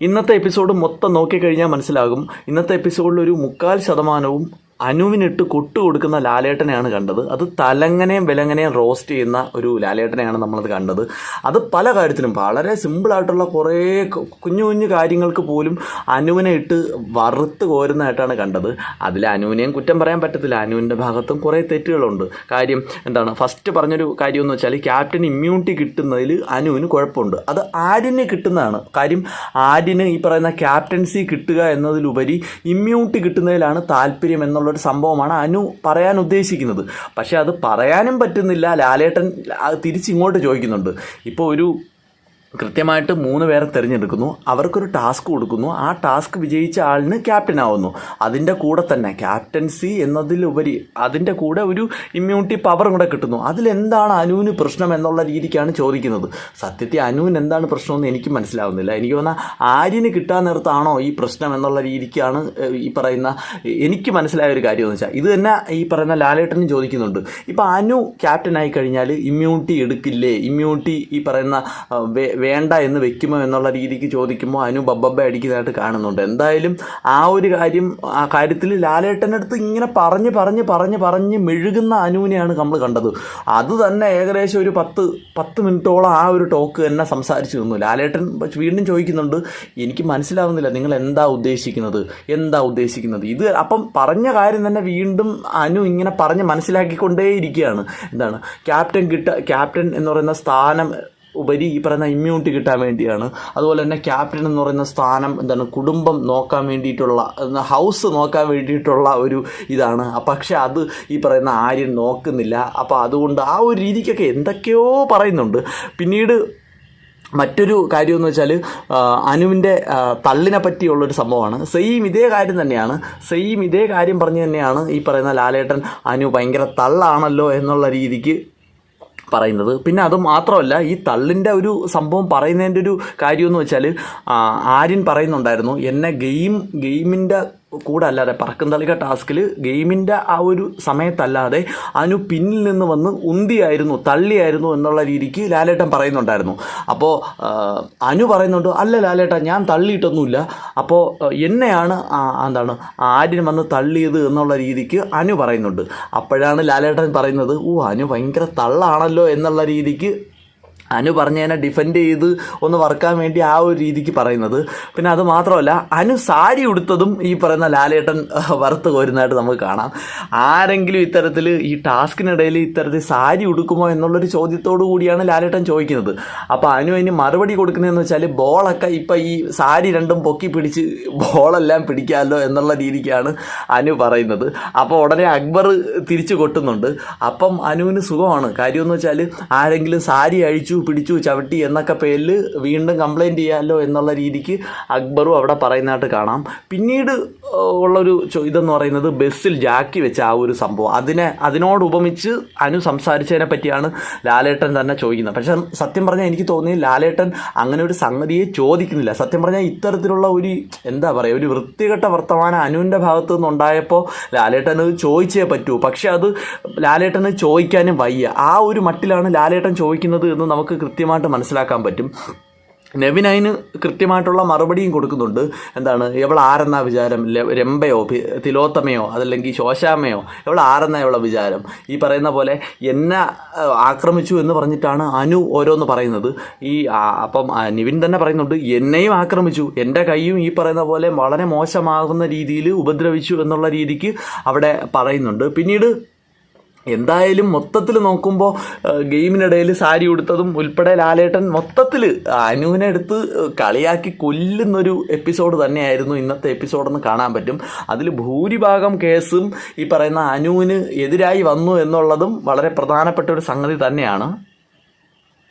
ഇന്നത്തെ എപ്പിസോഡ് മൊത്തം നോക്കിക്കഴിഞ്ഞാൽ മനസ്സിലാകും. ഇന്നത്തെ എപ്പിസോഡിൽ ഒരു മുക്കാൽ ശതമാനവും അനുവിനിട്ട് കൊട്ടു കൊടുക്കുന്ന ലാലേട്ടനെയാണ് കണ്ടത്. അത് തലങ്ങനെയും വിലങ്ങനെയും റോസ്റ്റ് ചെയ്യുന്ന ഒരു ലാലേട്ടനെയാണ് നമ്മളത് കണ്ടത്. അത് പല കാര്യത്തിലും വളരെ സിമ്പിളായിട്ടുള്ള കുറേ കുഞ്ഞു കുഞ്ഞു കാര്യങ്ങൾക്ക് പോലും അനുവിനെ ഇട്ട് വറുത്ത് കോരുന്നതായിട്ടാണ് കണ്ടത്. അതിൽ അനുവിനെയും കുറ്റം പറയാൻ പറ്റത്തില്ല. അനുവിന്റെ ഭാഗത്തും കുറേ തെറ്റുകളുണ്ട്. കാര്യം എന്താണ്? ഫസ്റ്റ് പറഞ്ഞൊരു കാര്യം എന്ന് വെച്ചാൽ ക്യാപ്റ്റൻ ഇമ്മ്യൂണിറ്റി കിട്ടുന്നതിൽ അനുവിന് കുഴപ്പമുണ്ട്. അത് ആര്യന് കിട്ടുന്നതാണ്. കാര്യം ആര്യന് ഈ പറയുന്ന ക്യാപ്റ്റൻസി കിട്ടുക എന്നതിലുപരി ഇമ്മ്യൂണിറ്റി കിട്ടുന്നതിലാണ് താല്പര്യം എന്നുള്ളൊരു സംഭവമാണ് അനു പറയാൻ ഉദ്ദേശിക്കുന്നത്. പക്ഷേ അത് പറയാനും പറ്റുന്നില്ല. ലാലേട്ടൻ തിരിച്ചിങ്ങോട്ട് ചോദിക്കുന്നുണ്ട്. ഇപ്പോൾ ഒരു കൃത്യമായിട്ട് മൂന്ന് പേരെ തിരഞ്ഞെടുക്കുന്നു. അവർക്കൊരു ടാസ്ക് കൊടുക്കുന്നു. ആ ടാസ്ക് വിജയിച്ച ആളിന് ക്യാപ്റ്റൻ ആവുന്നു. അതിന്റെ കൂടെ തന്നെ ക്യാപ്റ്റൻസി എന്നതിലുപരി അതിന്റെ കൂടെ ഒരു ഇമ്മ്യൂണിറ്റി പവറും കൂടെ കിട്ടുന്നു. അതിലെന്താണ് അനുവിന് പ്രശ്നം എന്നുള്ള രീതിക്കാണ് ചോദിക്കുന്നത്. സത്യത്തിൽ അനുവിന് എന്താണ് പ്രശ്നമെന്ന് എനിക്ക് മനസ്സിലാവുന്നില്ല. എനിക്ക് തോന്നുന്ന ആര്യന് കിട്ടാൻ നേരത്താണോ ഈ പ്രശ്നം എന്നുള്ള രീതിക്കാണ് ഈ പറയുന്ന എനിക്ക് മനസ്സിലായ ഒരു കാര്യമെന്ന് വെച്ചാൽ ഇത് തന്നെ ഈ പറയുന്ന ലാലേട്ടനും ചോദിക്കുന്നുണ്ട്. ഇപ്പം അനു ക്യാപ്റ്റൻ ആയി കഴിഞ്ഞാൽ ഇമ്മ്യൂണിറ്റി എടുക്കില്ലേ? ഇമ്മ്യൂണിറ്റി ഈ പറയുന്ന വേണ്ട എന്ന് വെക്കുമോ എന്നുള്ള രീതിക്ക് ചോദിക്കുമ്പോൾ അനു ബബ്ബബ്ബ അടിക്കുന്നതായിട്ട് കാണുന്നുണ്ട്. എന്തായാലും ആ ഒരു കാര്യം ആ കാര്യത്തിൽ ലാലേട്ടന്റെ അടുത്ത് ഇങ്ങനെ പറഞ്ഞ് പറഞ്ഞ് പറഞ്ഞ് പറഞ്ഞ് മെഴുകുന്ന അനുവിനെയാണ് നമ്മൾ കണ്ടത്. അത് തന്നെ ഏകദേശം ഒരു പത്ത് പത്ത് മിനിറ്റോളം ആ ഒരു ടോക്ക് തന്നെ സംസാരിച്ചു നിന്നു. ലാലേട്ടൻ വീണ്ടും ചോദിക്കുന്നുണ്ട് എനിക്ക് മനസ്സിലാവുന്നില്ല നിങ്ങൾ എന്താ ഉദ്ദേശിക്കുന്നത്? എന്താ ഉദ്ദേശിക്കുന്നത്? ഇത് അപ്പം പറഞ്ഞ കാര്യം തന്നെ വീണ്ടും അനു ഇങ്ങനെ പറഞ്ഞ് മനസ്സിലാക്കിക്കൊണ്ടേയിരിക്കുകയാണ്. എന്താണ്? ക്യാപ്റ്റൻ കിട്ട ക്യാപ്റ്റൻ എന്ന് പറയുന്ന സ്ഥാനം ഉപരി ഈ പറയുന്ന ഇമ്മ്യൂണിറ്റി കിട്ടാൻ വേണ്ടിയാണ്. അതുപോലെ തന്നെ ക്യാപ്റ്റൻ എന്ന് പറയുന്ന സ്ഥാനം എന്താണ് കുടുംബം നോക്കാൻ വേണ്ടിയിട്ടുള്ള ഹൗസ് നോക്കാൻ വേണ്ടിയിട്ടുള്ള ഒരു ഇതാണ്. പക്ഷെ അത് ഈ പറയുന്ന ആര്യൻ നോക്കുന്നില്ല. അപ്പോൾ അതുകൊണ്ട് ആ ഒരു രീതിക്കൊക്കെ എന്തൊക്കെയോ പറയുന്നുണ്ട്. പിന്നീട് മറ്റൊരു കാര്യമെന്ന് വെച്ചാൽ അനുവിന്റെ തള്ളിനെ പറ്റിയുള്ളൊരു സംഭവമാണ്. സെയിം ഇതേ കാര്യം തന്നെയാണ്. സെയിം ഇതേ കാര്യം പറഞ്ഞു തന്നെയാണ് ഈ പറയുന്ന ലാലേട്ടൻ അനു ഭയങ്കര തള്ളാണല്ലോ എന്നുള്ള രീതിക്ക് പറയുന്നത്. പിന്നെ അത് മാത്രമല്ല ഈ തള്ളിന്റെ ഒരു സംഭവം പറയുന്നതിന്റെ ഒരു കാര്യമെന്ന് വെച്ചാൽ ആര്യൻ പറയുന്നുണ്ടായിരുന്നു എന്നെ ഗെയിം ഗെയിമിന്റെ കൂടെ അല്ലാതെ പറക്കും തളിക ടാസ്കിൽ ഗെയിമിന്റെ ആ ഒരു സമയത്തല്ലാതെ അനു പിന്നിൽ നിന്ന് വന്ന് ഉന്തിയായിരുന്നു തള്ളിയായിരുന്നു എന്നുള്ള രീതിക്ക് ലാലേട്ടൻ പറയുന്നുണ്ടായിരുന്നു. അപ്പോൾ അനു പറയുന്നുണ്ട് അല്ല ലാലേട്ടൻ ഞാൻ തള്ളിയിട്ടൊന്നുമില്ല. അപ്പോൾ എന്നെയാണ് എന്താണ് ആര്യൻ വന്ന് തള്ളിയത് എന്നുള്ള രീതിക്ക് അനു പറയുന്നുണ്ട്. അപ്പോഴാണ് ലാലേട്ടൻ പറയുന്നത് ഓ അനു ഭയങ്കര തള്ളാണല്ലോ എന്നുള്ള രീതിക്ക് അനു പറഞ്ഞതിനെ ഡിഫെൻഡ് ചെയ്ത് ഒന്ന് വറക്കാൻ വേണ്ടി ആ ഒരു രീതിക്ക് പറയുന്നത്. പിന്നെ അത് മാത്രമല്ല അനു സാരി ഉടുത്തതും ഈ പറയുന്ന ലാലേട്ടൻ വറുത്ത് കോരുന്നതായിട്ട് നമുക്ക് കാണാം. ആരെങ്കിലും ഇത്തരത്തിൽ ഈ ടാസ്കിനിടയിൽ ഇത്തരത്തിൽ സാരി ഉടുക്കുമോ എന്നുള്ളൊരു ചോദ്യത്തോടു കൂടിയാണ് ലാലേട്ടൻ ചോദിക്കുന്നത്. അപ്പോൾ അനു അതിന് മറുപടി കൊടുക്കുന്നതെന്ന് വെച്ചാൽ ബോളൊക്കെ ഇപ്പം ഈ സാരി രണ്ടും പൊക്കി പിടിച്ച് ബോളെല്ലാം പിടിക്കാമല്ലോ എന്നുള്ള രീതിക്കാണ് അനു പറയുന്നത്. അപ്പോൾ ഉടനെ അക്ബർ തിരിച്ചു കൊട്ടുന്നുണ്ട്. അപ്പം അനുവിന് സുഖമാണ്. കാര്യമെന്ന് വെച്ചാൽ ആരെങ്കിലും സാരി അഴിച്ചു പിടിച്ചു ചവിട്ടി എന്നൊക്കെ പേരിൽ വീണ്ടും കംപ്ലൈന്റ് ചെയ്യാമല്ലോ എന്നുള്ള രീതിക്ക് അക്ബറും അവിടെ പറയുന്നതായിട്ട് കാണാം. പിന്നീട് ഉള്ളൊരു ഇതെന്ന് പറയുന്നത് ബസ്സിൽ ജാക്കി വെച്ച ആ ഒരു സംഭവം. അതിനെ അതിനോട് ഉപമിച്ച് അനു സംസാരിച്ചതിനെ പറ്റിയാണ് ലാലേട്ടൻ തന്നെ ചോദിക്കുന്നത്. പക്ഷെ സത്യം പറഞ്ഞാൽ എനിക്ക് തോന്നി ലാലേട്ടൻ അങ്ങനെ ഒരു സംഗതിയെ ചോദിക്കുന്നില്ല. സത്യം പറഞ്ഞാൽ ഇത്തരത്തിലുള്ള ഒരു എന്താ പറയുക ഒരു വൃത്തികെട്ട വർത്തമാനം അനുവിന്റെ ഭാഗത്തു നിന്നുണ്ടായപ്പോൾ ലാലേട്ടൻ അത് ചോദിച്ചേ പറ്റൂ. പക്ഷെ അത് ലാലേട്ടന് ചോദിക്കാനും വയ്യ. ആ ഒരു മട്ടിലാണ് ലാലേട്ടൻ ചോദിക്കുന്നത് എന്ന് നമുക്ക് കൃത്യമായിട്ട് മനസ്സിലാക്കാൻ പറ്റും. നെവിൻ അതിന് കൃത്യമായിട്ടുള്ള മറുപടിയും കൊടുക്കുന്നുണ്ട്. എന്താണ്? ഇവൾ ആരെന്നാ വിചാരം? രംബയോ തിലോത്തമയോ അതല്ലെങ്കിൽ ശോശാമയോ ഇവൾ ആരെന്നാ ഇവളെ വിചാരം? ഈ പറയുന്ന പോലെ എന്നെ ആക്രമിച്ചു എന്ന് പറഞ്ഞിട്ടാണ് അനു ഓരോന്ന് പറയുന്നത്. ഈ അപ്പം നിവിൻ തന്നെ പറയുന്നുണ്ട് എന്നെയും ആക്രമിച്ചു. എന്റെ കൈയും ഈ പറയുന്ന പോലെ വളരെ മോശമാകുന്ന രീതിയിൽ ഉപദ്രവിച്ചു എന്നുള്ള രീതിക്ക് അവിടെ പറയുന്നുണ്ട്. പിന്നീട് എന്തായാലും മൊത്തത്തിൽ നോക്കുമ്പോൾ ഗെയിമിനിടയിൽ സാരി ഉടുത്തതും ഉൾപ്പെടെ ലാലേട്ടൻ മൊത്തത്തിൽ അനുവിനെ എടുത്ത് കളിയാക്കി കൊല്ലുന്നൊരു എപ്പിസോഡ് തന്നെയായിരുന്നു ഇന്നത്തെ എപ്പിസോഡെന്ന് കാണാൻ പറ്റും. അതിൽ ഭൂരിഭാഗം കേസും ഈ പറയുന്ന അനുവിന് എതിരായി വന്നു എന്നുള്ളതും വളരെ പ്രധാനപ്പെട്ട ഒരു സംഗതി തന്നെയാണ്.